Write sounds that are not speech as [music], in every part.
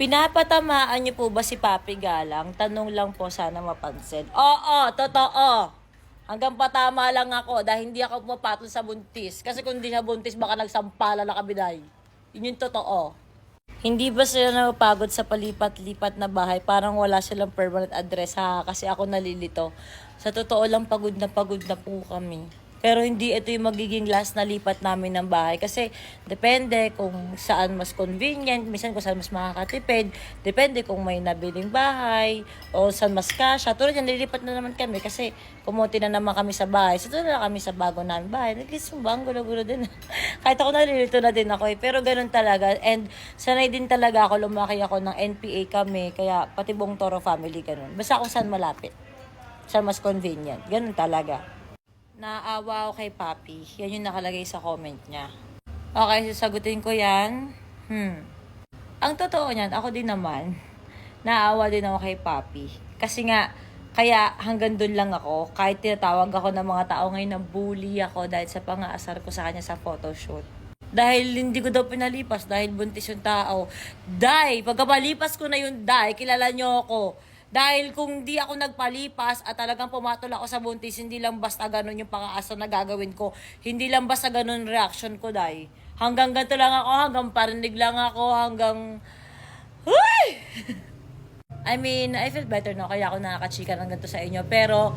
Pinapatamaan niyo po ba si Papi Galang? Tanong lang po sana mapansin. Oo, totoo. Hanggang patama lang ako dahil hindi ako pumapatol sa buntis. Kasi kung hindi siya buntis, baka nagsampala na kabiday. Yun yung totoo. Hindi ba sila napapagod sa palipat-lipat na bahay? Parang wala silang permanent address ha, kasi ako nalilito. Sa totoo lang, pagod na pagod na po kami. Pero hindi ito yung magiging last na lipat namin ng bahay. Kasi depende kung saan mas convenient, minsan kung saan mas makakatipid, depende kung may nabiling bahay, o saan mas kasya. Tulad yan, nililipat na naman kami kasi kumunti na naman kami sa bahay. So, doon na kami sa bago namin bahay. Nag-guess mo ba? Ang gulo-gulo din. [laughs] Kahit ako nalilito na din ako eh. Pero ganun talaga. And sanay din talaga ako, lumaki ako ng NPA kami. Kaya pati buong Toro family ganun. Basta kung saan malapit. Saan mas convenient. Ganun talaga. Naawa ako kay Papi. Yan yung nakalagay sa comment niya. Okay, sasagutin ko yan. Hmm. Ang totoo niyan, ako din naman, naawa din ako kay Papi. Kasi nga, kaya hanggang doon lang ako, kahit tinatawag ako ng mga tao ngayon na bully ako dahil sa pangaasar ko sa kanya sa photoshoot. Dahil hindi ko daw pinalipas, dahil buntis yung tao. Dahil, pagkapalipas ko na yung dahil, kilala niyo ako. Dahil kung di ako nagpalipas at talagang pumatol ako sa buntis, hindi lang basta ganun yung pangaasar na gagawin ko. Hindi lang basta ganun reaction ko, dahil. Hanggang ganito lang ako, hanggang parinig lang ako, hanggang... Huy! [laughs] I mean, I feel better no, kaya ako nakakachika ng ganito sa inyo. Pero,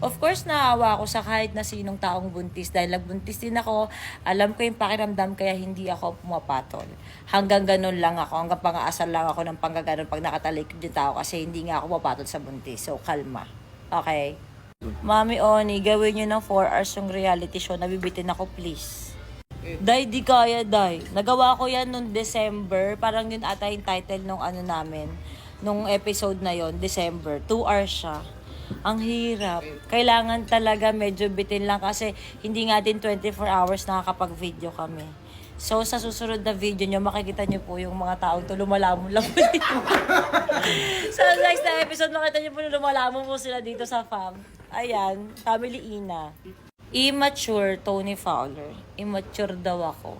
of course, naawa ako sa kahit na sinong taong buntis. Dahil nagbuntis din ako, alam ko yung pakiramdam, kaya hindi ako pumapatol. Hanggang ganun lang ako, hanggang pangaasal lang ako ng panggaganon pag nakatalikod yung tao kasi hindi nga ako pumapatol sa buntis. So, kalma. Okay? Mami Oni, gawin nyo ng 4 hours yung reality show. Nabibitin ako, please. Day, di kaya, Day. Nagawa ko yan noong December. Parang yun ata yung title nung ano namin. Nung episode na yon December. 2 hours siya. Ang hirap. Kailangan talaga medyo bitin lang kasi hindi nga din 24 hours nakakapag-video kami. So, sa susunod na video nyo, makikita nyo po yung mga taong to lumalamon lang po [laughs] sa next na episode, makita nyo po na lumalamon po sila dito sa fam. Ayan, family Ina. Immature, Tony Fowler. Immature daw ako.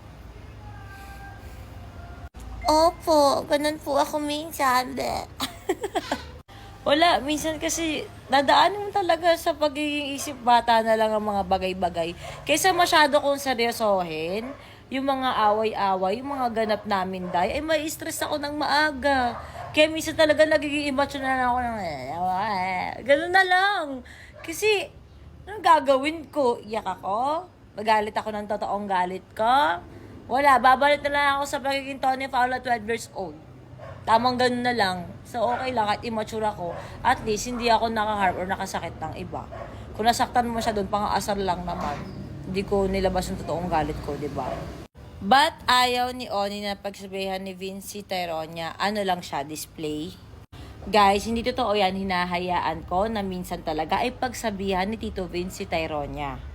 Opo, ganun po ako minsan. [laughs] Wala, minsan kasi dadaan mo talaga sa pagiging isip bata na lang ang mga bagay-bagay. Kaysa masyado kong seryosohin, yung mga away-away, yung mga ganap namin day, ay may stress ako ng maaga. Kaya minsan talaga nagiging immature na ako ng ganun na lang. Kasi, anong gagawin ko? Iyak ako? Magalit ako ng totoong galit ko? Wala, babalik na lang ako sa pagiging Tony Fowler 12 years old. Tamang ganun na lang. So, okay lang. Kahit immature ako, at least hindi ako nakaharm or nakasakit ng iba. Kung nasaktan mo siya doon, pang-aasar lang naman. Hindi ko nilabas yung totoong galit ko, di ba? But ayaw ni Oni na pagsabihan ni Vinci Tyronia, ano lang siya, display? Guys, hindi totoo yan. Hinahayaan ko na minsan talaga ay pagsabihan ni Tito Vinci Tyronia.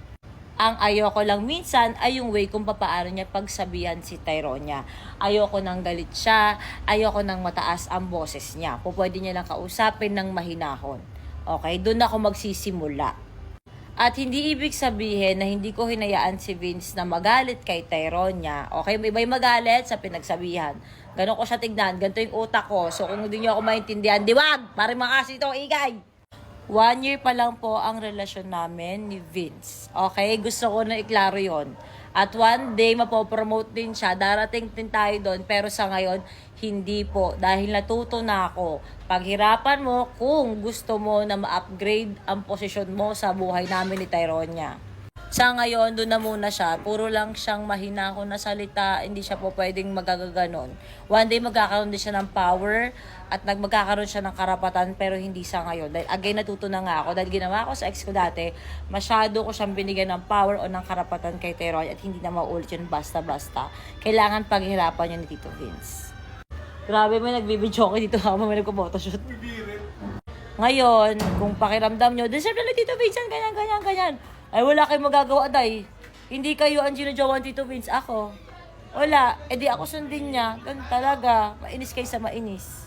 Ang ayoko lang minsan ay yung way kung papaano niya pagsabihan si Tyronia. Ayoko nang galit siya, ayoko nang mataas ang boses niya. Po pwede niya lang kausapin ng mahinahon. Okay, doon ako magsisimula. At hindi ibig sabihin na hindi ko hinayaan si Vince na magalit kay Tyronia. Okay, may magalit sa pinagsabihan. Ganon ko siya tignan, ganito yung utak ko. So kung hindi niyo ako maintindihan, diwag! Pare makasi to, igay! One year pa lang po ang relasyon namin ni Vince. Okay? Gusto ko na iklaro yon. At one day, mapopromote din siya. Darating din tayo doon. Pero sa ngayon, hindi po. Dahil natuto na ako. Paghirapan mo kung gusto mo na ma-upgrade ang posisyon mo sa buhay namin ni Tyronia. Sa ngayon, doon na muna siya. Puro lang siyang mahina ko na salita. Hindi siya po pwedeng magagaganon. One day, magkakaroon din siya ng power at magkakaroon siya ng karapatan pero hindi sa ngayon. Dahil again, natuto na nga ako. Dahil ginawa ko sa ex ko dati, masyado ko siyang binigyan ng power o ng karapatan kay Teroy at hindi na maulit yun basta-basta. Kailangan paghirapan niya ni Tito Vince. Grabe, may nagbibidyo ko dito habang may nagpo-photoshoot. Ngayon, kung pakiramdam nyo, deserve na ni Tito Vince yan, ganyan, ganyan, ganyan. Ay, wala kayong magagawa, day. Hindi kayo ang ginajowan Tito Vince, ako. Wala, edi ako sundin niya. Ganun talaga. Mainis kayo sa mainis.